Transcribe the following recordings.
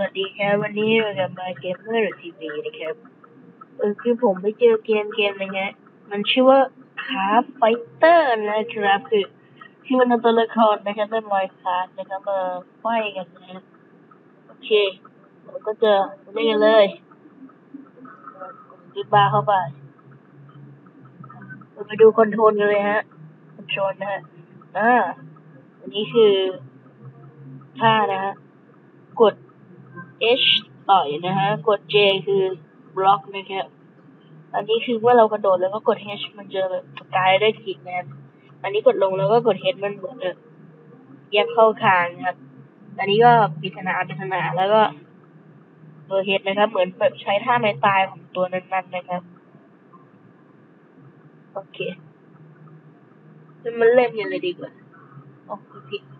นะครับวันนี้เราจะมาเกมเมอร์ทีวีนะครับเออคือผมไปเจอเกมเกมนึงฮะมันชื่อว่าคาร์ไฟเตอร์นะครับ คือคือมันเอาตัวละครนะครับเป็นรอยคาร์นะครับมาไฟกันนะโอเคเราก็จะเล่นกันเลยจุดบาร์เข้าไปเราไปดูคอนโทรลกันเลยฮะคอนโทรลนะฮะอ่าอันนี้คือท่านะฮะกด H ต่อยนะฮะ กด J คือบล็อกนะครับ อันนี้คือเมื่อเรากระโดดแล้วก็กด H มันจะแบบกลายได้ขีดนะครับ อันนี้กดลงแล้วก็กด H มันเหมือนแบบเยียบเข้าคางครับ อันนี้ก็ปริศนาปริศนาแล้วก็ตัว H นะครับ เหมือนแบบใช้ท่าไม้ตายของตัวนั้นๆนะครับ โอเค มันเล่นกันเลยดีกว่า โอ้ผิดจะเล่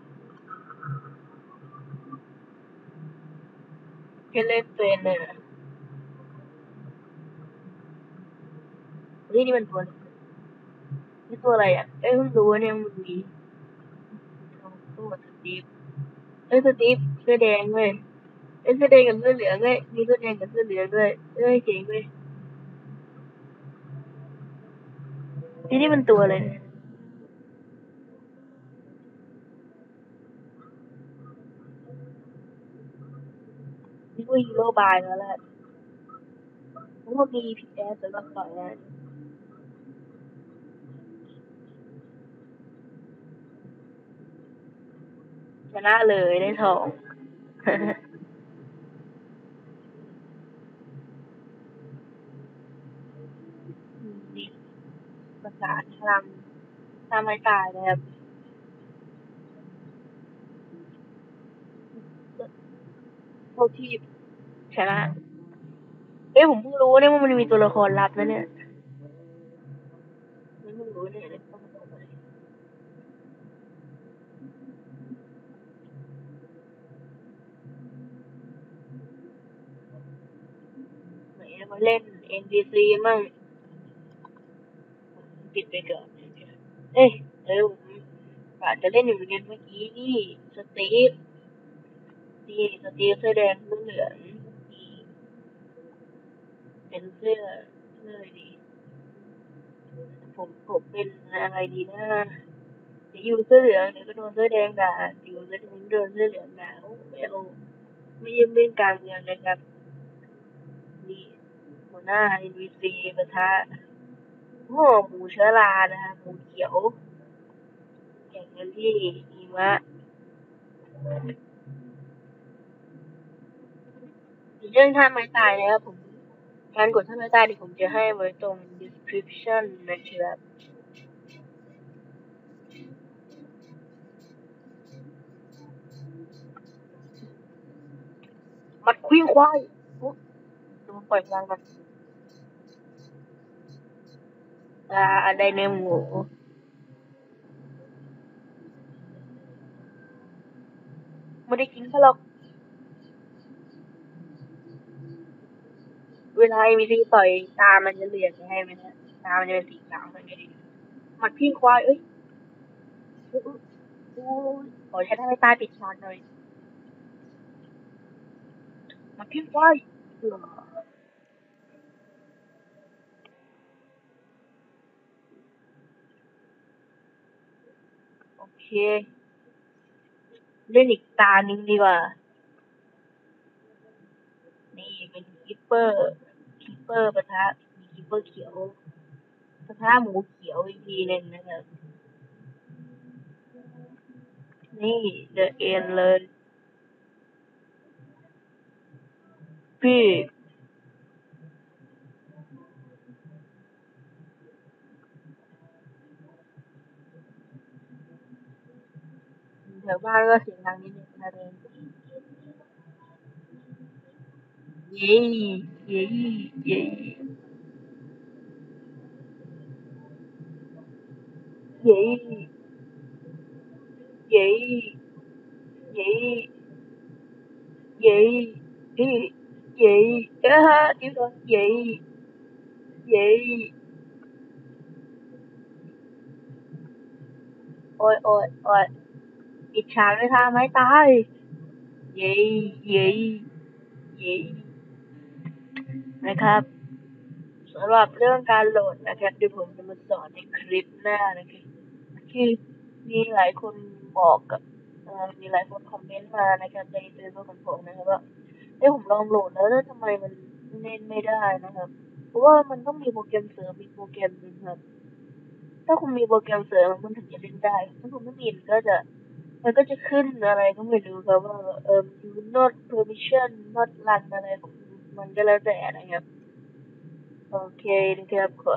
นเป็นเลยนะเฮ้ยนี่มันตัวอะไรนี่ตัวอะไรอะเอ้ยเพิ่งรู้เนี่ยมันมีตัวสตีฟเอ้ยสตีฟเสื้อแดงเว้ยเอ้ยเสื้อแดงกับเสื้อเหลืองเว้ยมีเสื้อแดงกับเสื้อเหลืองด้วยเอ้ยเจ๋งเว้ยนี่นี่มันตัวอะไรเนี่ย นี่ก็ฮีโร่บายแล้วแหละเพราะว่ามีพีแอสสำหรับต่อยนะชนะเลยได้ทองนี่ประกาศพลังตามไม่ตายนะครับ เท่าที่ชนะเอ้ยผมเพิ่งรู้เนี่ยว่ามันมีตัวละครลับนะเนี่ยไม่เพิ่งรู้เนี่ยเลยต้องมาบอกเลยไหนมาเล่น NPC มั่งปิดไปก่อนเอ้ยเออผมอาจจะเล่นอยู่เหมือนกันเมื่อกี้นี่สตีฟ นี่สตีฟเสื้อแดงเสื้อเหลืองนี่เป็นเสื้อเสื้ออะไรดี ผมผมเป็นอะไรดีนะเดี๋ยวอยู่เสื้อเหลืองเดี๋ยวก็โดนเสื้อแดงด่าอยู่เสื้อแดงโดนเสื้อเหลืองด่าโอ้ไม่เอาไม่ยืมเล่นกางเมืองนะครับนี่หัวหน้า NPC ประทะโอ้หมูเชื้อรานะคะหมูเขียวแข่งกันที่หิมะ เรื่องท่าไม้ตายนะครับผมการกดท่าไม้ตายที่ผมจะให้ไว้ตรง description นะครับมัดควิ่งควายดูมันปล่อยพลังกันอ่าได้เนื้อหมูไม่ได้กินแค่หรอก เวลามีซีต่อยตามันจะเหลืองให้ไหมนะตามันจะเป็นสีขาวมันจะดีมัดพี่ควายเอ้ยโอ้ยโอ้ยขอใช้ท่าไม้ตายปิดฉากหน่อยมัดพี่ควายเออโอเคเล่นอีกตาหนึ่งดีกว่า นี่เป็นคิปเปอร์ ปเปอร์ปะทะมีคิปเปอร์เขียวปะทะหมูเขียวอีกทีหนึ่งนะครับ นี่เดอะเอ็นเลยพี่แถวบ้านก็เสียงดังนิดนึงนะเรน Yay, yay, yay. Yay. Yay. Yay. Yay. Yay. Yay. Ah, thiếu rồi. Yay. Yay. Ôi ôi ôi. Ít chào đi tha mấy tay. Yay, yay. Yay. นะครับสำหรับเรื่องการโหลดนะครับเดี๋ยวผมจะมาสอนในคลิปหน้านะครับคือมีหลายคนบอกกับมีหลายคนคอมเมนต์มานะครับในเฟซบุ๊กของผมนะครับว่าเอ้ยผมลองโหลดแล้วแล้วทำไมมันเล่นไม่ได้นะครับ เพราะว่ามันต้องมีโปรแกรมเสริมอีกโปรแกรมหนึงครับ ถ้าคุณมีโปรแกรมเสริมมันถึงจะเล่นได้ ถ้าคุณไม่มีมันก็จะมันก็จะขึ้นอะไรก็ไม่รู้ครับว่าเอ่อ do not permission not run อะไรของ มันก็แล้วแต่นะครับโอเคนะครับขอ